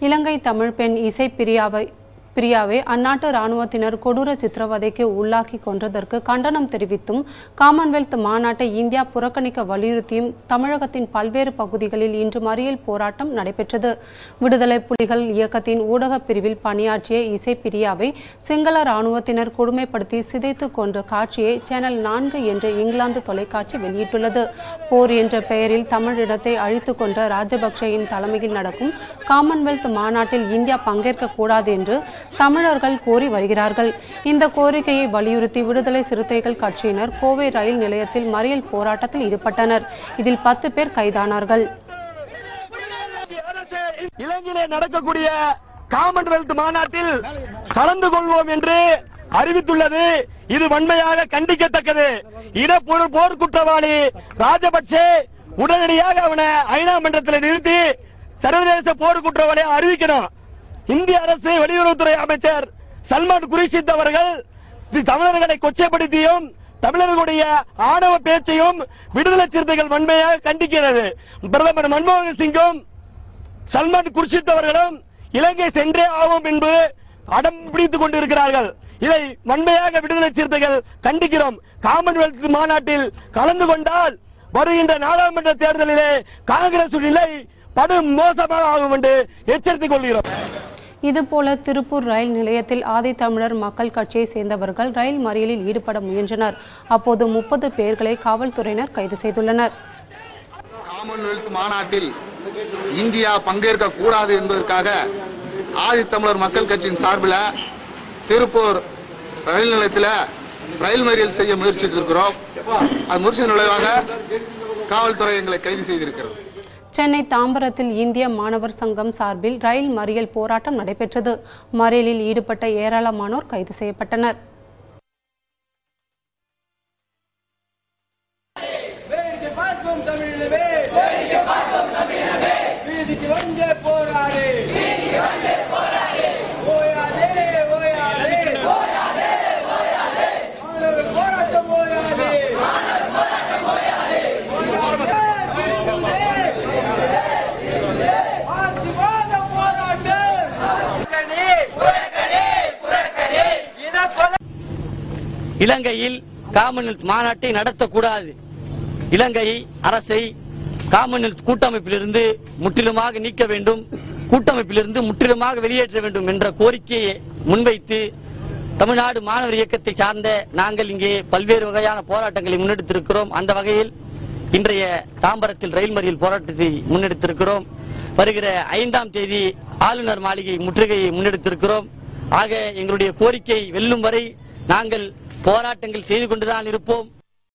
இலங்கை தமிழ் பெண் இசைப்பிரியாவை பிரியாவை அந்நாட்டு ராணுவத்தினர் கொடூர சித்திரவதைக்கு உள்ளாக்கி கொன்றதற்கு கண்டனம் தெரிவித்தும் காமன்வெல்த் மாநாட்டை இந்தியா புறக்கணிக்க வலியுறுத்தியும் தமிழகத்தின் பல்வேறு பகுதிகளில் இன்று மறியல் போராட்டம் நடைபெற்றது. விடுதலை புலிகள் இயக்கத்தின் ஊடகப் பிரிவில் பணியாற்றிய இசை பிரியாவை சிங்கள ராணுவத்தினர் கொடுமைப்படுத்தி சிதைத்து கொன்ற காட்சியை சேனல் நான்கு என்ற இங்கிலாந்து தொலைக்காட்சி வெளியிட்டுள்ளது. போர் என்ற பெயரில் தமிழிடத்தை அழித்து கொண்ட ராஜபக்சேயின் தலைமையில் நடக்கும் காமன்வெல்த் மாநாட்டில் இந்தியா பங்கேற்க கூடாது என்று தமிழர்கள் கோரி வருகிறார்கள். இந்த கோரிக்கையை வலியுறுத்தி விடுதலை சிறுத்தைகள் கட்சியினர் கோவை ரயில் நிலையத்தில் மறியல் போராட்டத்தில் ஈடுபட்டனர். இதில் பத்து பேர் கைதானார்கள். இலங்கையிலே நடக்கக்கூடிய காமன்வெல்த் மாநாட்டில் கலந்து கொள்வோம் என்று அறிவித்துள்ளது. இது வன்மையாக கண்டிக்கத்தக்கது. இன போர்க்குற்றவாளி ராஜபக்சே உடனடியாக அவனை ஐநா மன்றத்தில் நிறுத்தி சர்வதேச போர் குற்றவாளியை அறிவிக்கணும். இந்திய அரசு வெளியுறவுத்துறை அமைச்சர் சல்மான் குரிஷித் அவர்கள் தமிழர்களை கொச்சைப்படுத்தியும் தமிழர்களுடைய ஆணவ பேச்சையும் விடுதலை சிறுத்தைகள் வன்மையாக கண்டிக்கிறது. பிரதமர் மன்மோகன் சிங்கும் சல்மான் குர்ஷித் அவர்களும் இலங்கை சென்றே ஆகும் என்று அடம் பிடித்துக் கொண்டிருக்கிறார்கள். இதை வன்மையாக விடுதலை சிறுத்தைகள் கண்டிக்கிறோம். காமன்வெல்த் மாநாட்டில் கலந்து கொண்டால் வருகின்ற நாடாளுமன்ற தேர்தலிலே காங்கிரஸ் நிலை படும் மோசமாக ஆகும் என்று எச்சரித்துக் கொள்கிறோம். இதுபோல திருப்பூர் ரயில் நிலையத்தில் ஆதித்தமிழர் மக்கள் கட்சியை சேர்ந்தவர்கள் ரயில் மறியலில் ஈடுபட முயன்றனர். அப்போது முப்பது பேர்களை காவல்துறையினர் கைது செய்துள்ளனர். காமன்வெல்த் மாநாட்டில் இந்தியா பங்கேற்க கூடாது என்பதற்காக ஆதித்தமிழர் மக்கள் கட்சியின் சார்பில் திருப்பூர் ரயில் நிலையத்தில் ரயில் மறியல் செய்ய முயற்சித்திருக்கிறோம். அது முயற்சியின் விளைவாக காவல்துறை எங்களை கைது செய்திருக்கிறது. சென்னை தாம்பரத்தில் இந்திய மாணவர் சங்கம் சார்பில் ரயில் மறியல் போராட்டம் நடைபெற்றது. மறியலில் ஈடுபட்ட ஏராளமானோர் கைது செய்யப்பட்டனர். வேடிக்கை வீதிக்கு இலங்கையில் காமன்வெல்த் மாநாட்டை நடத்தக்கூடாது. இலங்கை அரசை காமன்வெல்த் கூட்டமைப்பிலிருந்து முற்றிலுமாக நீக்க வேண்டும் கூட்டமைப்பிலிருந்து முற்றிலுமாக வெளியேற்ற வேண்டும் என்ற கோரிக்கையை முன்வைத்து தமிழ்நாடு மாணவர் இயக்கத்தை சார்ந்த நாங்கள் இங்கே பல்வேறு வகையான போராட்டங்களை முன்னெடுத்திருக்கிறோம். அந்த வகையில் இன்றைய தாம்பரத்தில் ரயில் மறியல் போராட்டத்தை முன்னெடுத்திருக்கிறோம். வருகிற ஐந்தாம் தேதி ஆளுநர் மாளிகை முற்றுகையை முன்னெடுத்திருக்கிறோம். ஆக எங்களுடைய கோரிக்கை வெல்லும் வரை நாங்கள் போராட்டங்கள் செய்து கொண்டுதான் இருப்போம்.